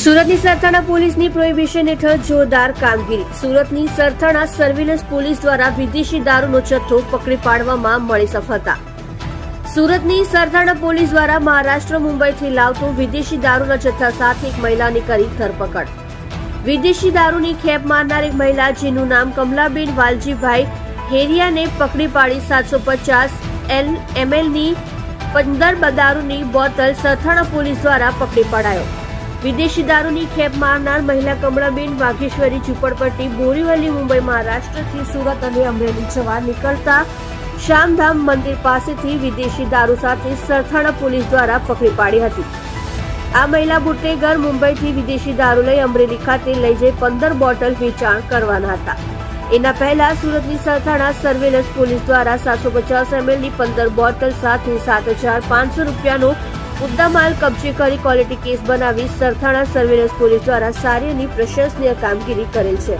સુરતની સરથાણા પોલીસની પ્રોહિબિશન હેઠળ જોરદાર કામગીરી. સુરતની સરથાણા સર્વેલન્સ પોલીસ દ્વારા વિદેશી દારૂનો જથ્થો પકડી પાડવામાં મળી સફળતા. સુરતની સરથાણા પોલીસ દ્વારા મહારાષ્ટ્ર મુંબઈથી લાવતો વિદેશી દારૂના જથ્થા સાથે એક મહિલાની કરી ધરપકડ. વિદેશી દારૂની ખેપ મારનાર એક મહિલા જેનું નામ કમલાબેન વાલજીભાઈ હેરિયાને પકડી પાડી સાતસો પચાસ એલ એમએલની પંદર દારૂની બોટલ સરથાણા પોલીસ દ્વારા પકડી પડાયો. વિદેશી દારૂની ખેપ મારનાર મહિલા કમળાબેન વાઘેશ્વરી ઝુંપડપટ્ટી બોરીવલી, મુંબઈ, મહારાષ્ટ્રથી સુરત અને અમરેલી જવા નીકળતા શામધામ મંદિર પાસેથી વિદેશી દારૂ સાથે સરથાણા પોલીસ દ્વારા પકડી પાડી હતી. આ મહિલા બુટ્ટેગર મુંબઈથી વિદેશી દારૂ લઈ અમરેલી ખાતે લઈ જઈ પંદર બોટલ વેચાણ કરવાના હતા. એના પહેલા સુરતની સરથાણા સર્વેલન્સ પોલીસ દ્વારા સાતસો પચાસ એમએલની પંદર બોટલ સાથે સાત હજાર પાંચસો રૂપિયાનો મુદ્દામાલ કબજે કરી ક્વોલિટી કેસ બનાવી સરથાણા સર્વેલન્સ પોલીસ દ્વારા સારી અને પ્રશંસનીય કામગીરી કરેલ છે.